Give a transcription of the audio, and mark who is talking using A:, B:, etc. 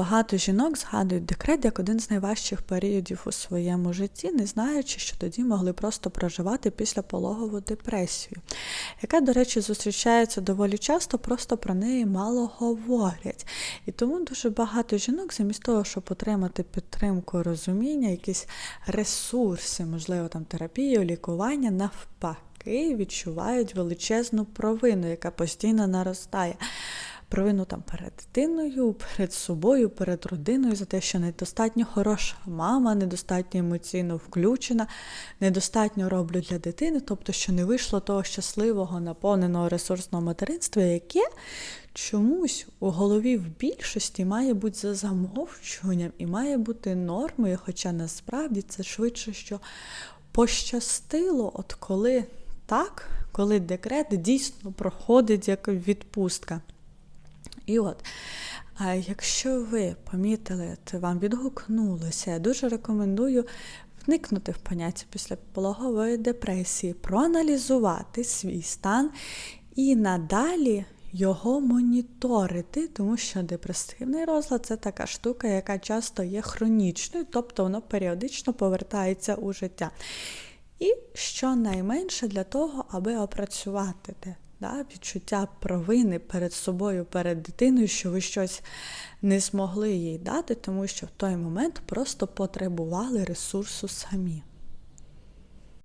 A: Багато жінок згадують декрет як один з найважчих періодів у своєму житті, не знаючи, що тоді могли просто проживати після пологову депресію, яка, до речі, зустрічається доволі часто, просто про неї мало говорять. І тому дуже багато жінок, замість того, щоб отримати підтримку, розуміння, якісь ресурси, можливо, там терапію, лікування, навпаки, відчувають величезну провину, яка постійно наростає провину там перед дитиною, перед собою, перед родиною за те, що недостатньо хороша мама, недостатньо емоційно включена, недостатньо роблю для дитини, тобто, що не вийшло того щасливого, наповненого ресурсного материнства, яке чомусь у голові в більшості має бути за замовчуванням і має бути нормою, хоча насправді це швидше, що пощастило, от коли так, коли декрет дійсно проходить як відпустка. І от, а якщо ви помітили, то вам відгукнулося, я дуже рекомендую вникнути в поняття післяпологової депресії, проаналізувати свій стан і надалі його моніторити, тому що депресивний розлад це така штука, яка часто є хронічною, тобто воно періодично повертається у життя. І щонайменше для того, аби опрацювати те да, відчуття провини перед собою, перед дитиною, що ви щось не змогли їй дати, тому що в той момент просто потребували ресурсу самі.